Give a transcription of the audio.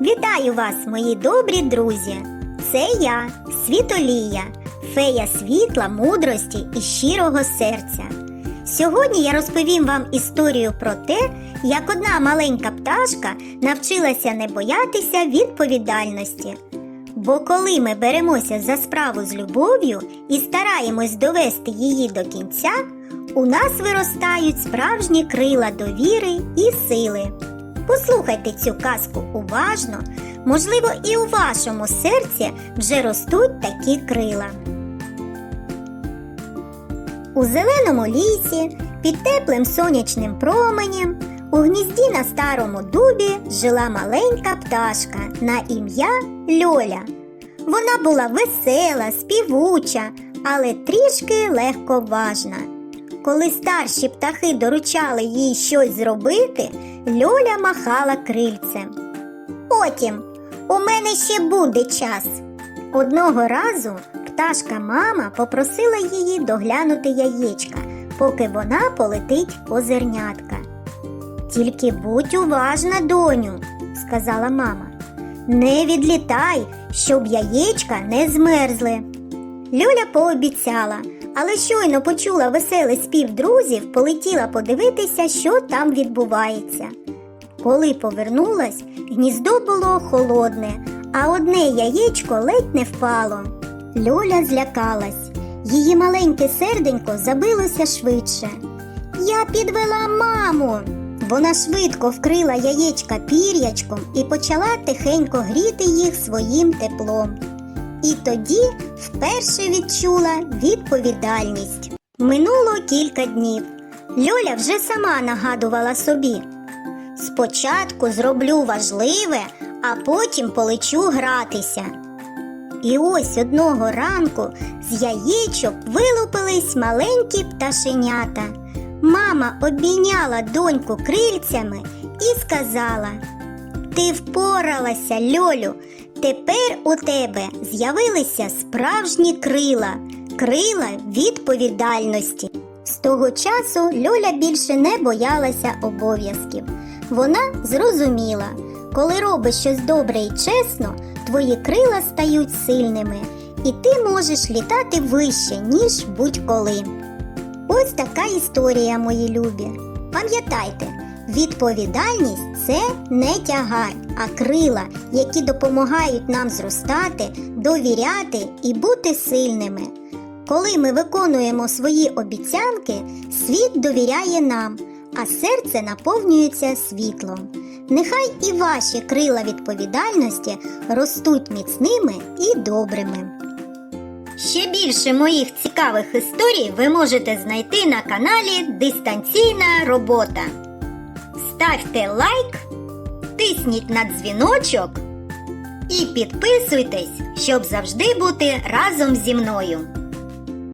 Вітаю вас, мої добрі друзі! Це я, Світолія, фея світла, мудрості і щирого серця. Сьогодні я розповім вам історію про те, як одна маленька пташка навчилася не боятися відповідальності. Бо коли ми беремося за справу з любов'ю і стараємось довести її до кінця, у нас виростають справжні крила довіри і сили. Послухайте цю казку уважно, можливо, і у вашому серці вже ростуть такі крила. У зеленому лісі, під теплим сонячним променем, у гнізді на старому дубі жила маленька пташка на ім'я Льоля. Вона була весела, співуча, але трішки легковажна. Коли старші птахи доручали їй щось зробити, Льоля махала крильцем. Потім у мене ще буде час. Одного разу пташка мама попросила її доглянути яєчка, поки вона полетить по зернятка. Тільки будь уважна, доню, сказала мама. Не відлітай, щоб яєчка не змерзли. Люля пообіцяла, але щойно почула веселий спів друзів, полетіла подивитися, що там відбувається. Коли повернулась, гніздо було холодне, а одне яєчко ледь не впало. Льоля злякалась. Її маленьке серденько забилося швидше. Я підвела маму. Вона швидко вкрила яєчка пір'ячком і почала тихенько гріти їх своїм теплом. І тоді вперше відчула відповідальність. Минуло кілька днів. Льоля вже сама нагадувала собі. Спочатку зроблю важливе, а потім полечу гратися. І ось одного ранку з яєчок вилупились маленькі пташенята. Мама обійняла доньку крильцями і сказала: Ти впоралася, Льолю. Тепер у тебе з'явилися справжні крила, крила відповідальності. З того часу Льоля більше не боялася обов'язків. Вона зрозуміла, коли робиш щось добре і чесно, твої крила стають сильними, і ти можеш літати вище, ніж будь-коли. Ось така історія, мої любі. Пам'ятайте, відповідальність це не тягар, а крила, які допомагають нам зростати, довіряти і бути сильними. Коли ми виконуємо свої обіцянки, світ довіряє нам, а серце наповнюється світлом. Нехай і ваші крила відповідальності ростуть міцними і добрими. Ще більше моїх цікавих історій ви можете знайти на каналі Дистанційна робота. Ставте лайк, тисніть на дзвіночок і підписуйтесь, щоб завжди бути разом зі мною.